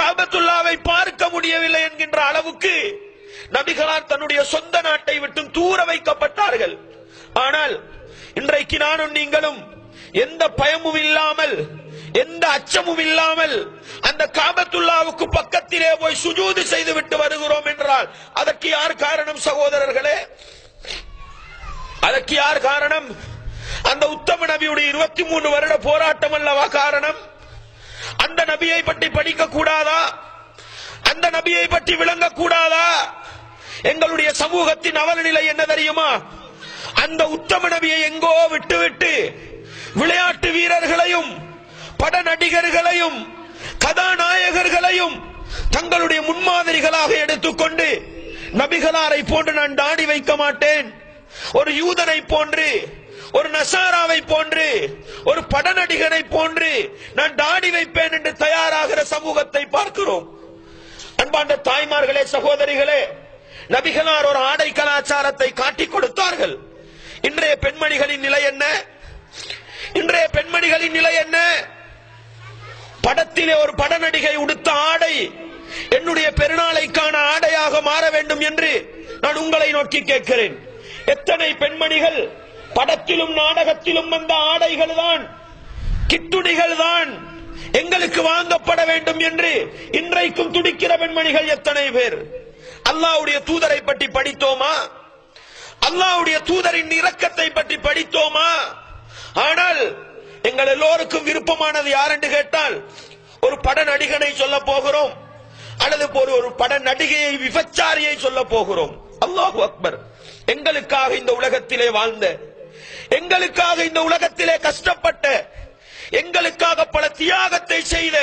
காபத்துல்லாவை பார்க்க முடியவில்லை என்கின்ற அளவுக்கு நபிகளார் தன்னுடைய சொந்த நாட்டை விட்டு தூர வைக்கப்பட்டார்கள். ஆனால் இன்றைக்கு நானும் நீங்களும் எந்த பயமும் இல்லாமல் எந்த அச்சமும் இல்லாமல் அந்த காபத்துல்லாவுக்கு பக்கத்திலே போய் சுஜூது செய்து விட்டு வருகிறோம் என்றால் அதற்கு யார் காரணம் சகோதரர்களே? அதற்கு யார் காரணம்? அந்த உத்தம நபியுடைய இருபத்தி மூணு வருட போராட்டம் அல்லவா காரணம்? அந்த நபியை பற்றி படிக்க கூடாதா? அந்த நபியை பற்றி விளங்க கூடாதா? எங்களுடைய சமூகத்தின் அவலநிலை என்ன தெரியுமா? அந்த உத்தம நபியை எங்கோ விட்டுவிட்டு விளையாட்டு வீரர்களையும் பட நடிகர்களையும் கதாநாயகர்களையும் தங்களுடைய முன்மாதிரிகளாக எடுத்துக்கொண்டு நபிகளாரை போன்று நான் தாடி வைக்க மாட்டேன். ஒரு யூதனை போன்று ஒரு நசாராவை போன்று ஒரு பட நடிகனை போன்று நான் தாடி வைப்பேன் என்று தயாராகிற சமூகத்தை பார்க்கிறோம். அன்பாண்ட தாய்மார்களே சகோதரிகளே நபிகளார் ஒரு ஆடை கலாச்சாரத்தை காட்டிக் கொடுத்தார்கள். இன்றைய பெண்மணிகளின் நிலை என்ன? இன்றைய பெண்மணிகளின் நிலை என்ன? படத்திலே ஒரு பட நடிகை உடுத்த ஆடை என்னுடைய பெருநாளைக்கான ஆடையாக மாற வேண்டும் என்று நான் உங்களை நோக்கி கேட்கிறேன். எத்தனை பெண்மணிகள் படத்திலும் நாடகத்திலும் வந்த ஆடைகள் தான் கித்துணிகள் தான் எங்களுக்கு வாங்கப்பட வேண்டும் என்று இன்றைக்கும் துடிக்கிற பெண்மணிகள் எத்தனை பேர்? அல்லாஹ்வுடைய தூதரை பற்றி படித்தோமா? அல்லாவுடைய தூதரின் இரக்கத்தை பற்றி படித்தோமா? ஆனால் எங்கள் எல்லோருக்கும் விருப்பமானது யார் என்று கேட்டால் ஒரு பட நடிகனை சொல்ல போகிறோம் அல்லது ஒரு ஒரு பட நடிகையை விபச்சாரியை சொல்ல போகிறோம். அல்லாஹு அக்பர் எங்களுக்காக இந்த உலகத்திலே வாழ்ந்த எங்களுக்காக இந்த உலகத்திலே கஷ்டப்பட்ட எங்களுக்காக பல தியாகத்தை செய்த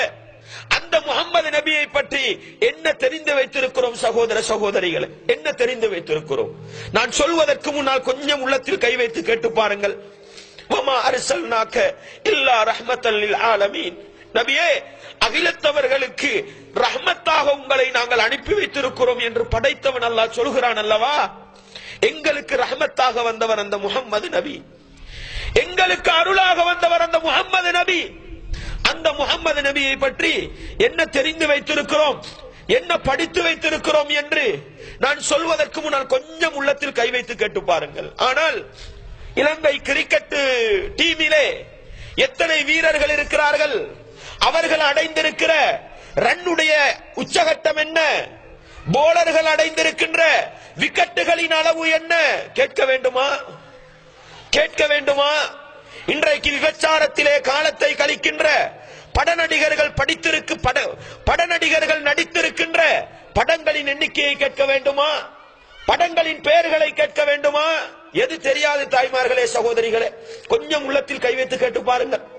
அந்த முகமது நபியை பற்றி என்ன தெரிந்து வைத்திருக்கிறோம் சகோதர சகோதரிகளை? என்ன தெரிந்து வைத்திருக்கிறோம்? நான் சொல்வதற்கு முன்னால் கொஞ்சம் உள்ளத்தில் கை வைத்து கேட்டு பாருங்கள். இல்லா ரஹ்மத்தல் ஆலமீன். நபியே அகிலத்தவர்களுக்கு ரஹ்மத்தாக உங்களை நாங்கள் அனுப்பி வைத்திருக்கிறோம் என்று படைத்தவன் அல்லாஹ் சொல்கிறான் அல்லவா? எங்களுக்கு ரஹமத்தாக வந்தவர் அந்த முகம்மது நபி. எங்களுக்கு அருளாக வந்தவர் அந்த முகம்மது நபி. அந்த முகம்மது நபியை பற்றி என்ன தெரிந்து வைத்திருக்கிறோம்? என்ன படித்து வைத்திருக்கிறோம் என்று நான் சொல்வதற்கு முன்னால் கொஞ்சம் உள்ளத்தில் கை வைத்து கேட்டு பாருங்கள். ஆனால் இலங்கை கிரிக்கெட் டீமிலே எத்தனை வீரர்கள் இருக்கிறார்கள்? அவர்கள் அடைந்திருக்கிற ரன்னுடைய உச்சகட்டம் என்ன? போலர்கள் அடைந்திருக்கின்ற விக்கெட்டுகளின் அளவு என்ன? கேட்க வேண்டுமா? கேட்க வேண்டுமா? இன்றைக்கு விபச்சாரத்திலே காலத்தை கழிக்கின்ற பட நடிகர்கள் படித்திருக்கு பட பட நடிகர்கள் நடித்திருக்கின்ற படங்களின் எண்ணிக்கையை கேட்க வேண்டுமா? படங்களின் பெயர்களை கேட்க வேண்டுமா? எது தெரியாது தாய்மார்களே சகோதரிகளே. கொஞ்சம் உள்ளத்தில் கை வைத்து கேட்டு பாருங்கள்.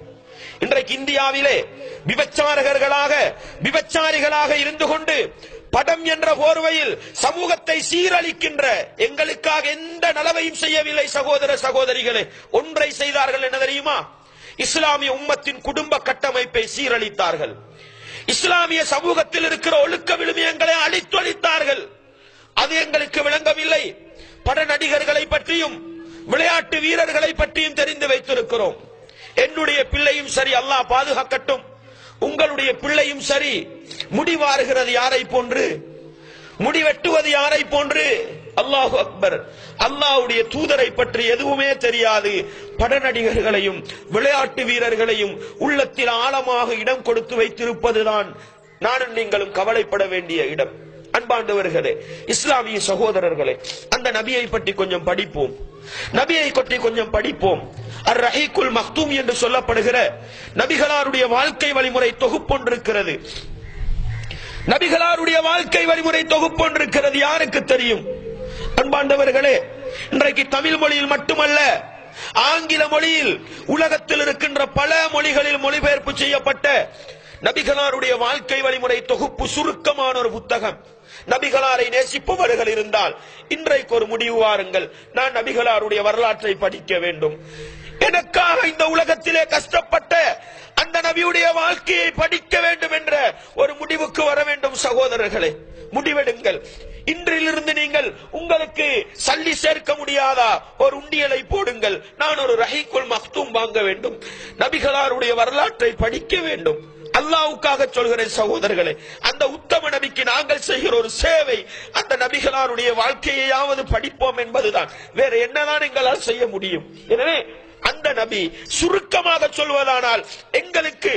இன்றைக்கு இந்தியாவிலே விபச்சாரகர்களாக விபச்சாரிகளாக இருந்து கொண்டு படம் என்ற போர்வையில் சமூகத்தை சீரழிக்கின்ற எங்களுக்காக எந்த நலவையும் செய்யவில்லை சகோதர சகோதரிகளே. ஒன்றை செய்தார்கள் என்ன தெரியுமா? இஸ்லாமிய உம்மத்தின் குடும்ப கட்டமைப்பை சீரழித்தார்கள். இஸ்லாமிய சமூகத்தில் இருக்கிற ஒழுக்க விழுமியங்களை அழித்தொழித்தார்கள். அது எங்களுக்கு விளங்கவில்லை. பட நடிகர்களை பற்றியும் விளையாட்டு வீரர்களை பற்றியும் தெரிந்து வைத்திருக்கிறோம். என்னுடைய பிள்ளையும் சரி அல்லாஹ் பாதுகாக்கட்டும். உங்களுடைய பிள்ளையும் சரி முடிவாறுகிறது யாரை போன்று? முடிவெட்டுவது யாரை போன்று? அல்லாஹு அக்பர். அல்லாஹ்வுடைய தூதரை பற்றி எதுவுமே தெரியாது. பட நடிகர்களையும் விளையாட்டு வீரர்களையும் உள்ளத்தில் ஆழமாக இடம் கொடுத்து வைத்திருப்பதுதான் நானும் நீங்களும் கவலைப்பட வேண்டிய இடம். அன்பாண்டவர்களே இஸ்லாமிய சகோதரர்களே அந்த நபியை பற்றி கொஞ்சம் படிப்போம். நபியை பற்றி கொஞ்சம் படிப்போம். அர் ரஹீக்குல் மக்தூம் என்று சொல்லப்படுகிற நபிகளாருடைய வாழ்க்கை வழிமுறை தொகுப்பொன்றிருக்கிறது. நபிகளாருடைய வாழ்க்கை வழிமுறை தொகுப்பொன்றிருக்கிறது யாருக்கு தெரியும்? அன்பாண்டவர்களே இன்றைக்கு தமிழ் மொழியில் மட்டுமல்ல ஆங்கில மொழியில் உலகத்தில் இருக்கின்ற பல மொழிகளில் மொழிபெயர்ப்பு செய்யப்பட்ட நபிகளாருடைய வாழ்க்கை வழிமுறை தொகுப்பு சுருக்கமான ஒரு புத்தகம். நபிகளாரை நேசிப்பவர்கள் இருந்தால் இன்றைக்கு ஒரு முடிவு வாருங்கள். நான் நபிகளாருடைய வரலாற்றை படிக்க வேண்டும். எனக்காக இந்த உலகத்திலே கஷ்டப்பட்ட அந்த நபியுடைய வாழ்க்கையை படிக்க வேண்டும் என்ற ஒரு முடிவுக்கு வர வேண்டும் சகோதரர்களே. முடிவெடுங்கள். இன்றிலிருந்து நீங்கள் உங்களுக்கு சல்லி சேர்க்க முடியாதா ஒரு உண்டியலை போடுங்கள். நான் ஒரு ரஹீக்குல் மக்தும் வாங்க வேண்டும். நபிகளாருடைய வரலாற்றை படிக்க வேண்டும். அல்லாவுக்காக சொல்கிறேன் சகோதரர்களே. அந்த உத்தம நபிக்கு நாங்கள் செய்கிற ஒரு சேவை அந்த நபிகளாருடைய வாழ்க்கையாவது படிப்போம் என்பதுதான். வேற என்னதான் எங்களால் செய்ய முடியும்? எனவே அந்த நபி சுருக்கமாக சொல்வதானால் எங்களுக்கு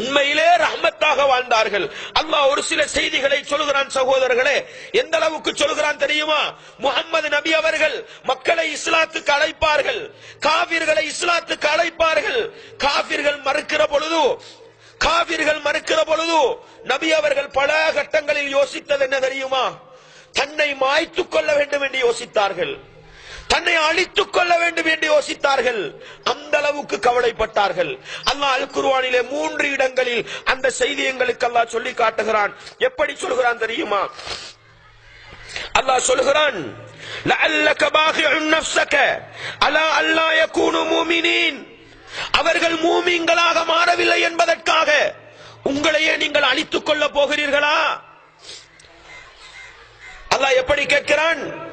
உண்மையிலே ரஹமத்தாக வாழ்ந்தார்கள். அல்லாஹ் ஒரு சில செய்திகளை சொல்கிறான் சகோதரர்களே. எந்த அளவுக்கு சொல்கிறான் தெரியுமா? முகமது நபி அவர்கள் மக்களை இஸ்லாத்துக்கு அழைப்பார்கள். காவிர்களை இஸ்லாத்துக்கு அழைப்பார்கள். காவிர்கள் மறுக்கிற பொழுது காவிர்கள் மறுக்கிற பொழுது நபி அவர்கள் பல கட்டங்களில் யோசித்தது என்ன தெரியுமா தன்னை மாய்த்துக் கொள்ள வேண்டும் என்று யோசித்தார்கள் தன்னை அழித்துக் கொள்ள வேண்டும் என்று யோசித்தார்கள் அந்த அளவுக்கு கவலைப்பட்டார்கள் அல்லாஹ் அல் குர்ஆனிலே மூன்று இடங்களில் அந்த செய்தி எங்களுக்கு அல்லாஹ் சொல்லி காட்டுகிறான் எப்படி சொல்கிறான் தெரியுமா அல்லாஹ் சொல்கிறான் لعلك باخع نفسك على الا يكونوا مؤمنين அவர்கள் மூமிங்களாக மாறவில்லை என்பதற்காக உங்களையே நீங்கள் அழித்துக் கொள்ள போகிறீர்களா? அல்லாஹ் எப்படி கேட்கிறான்?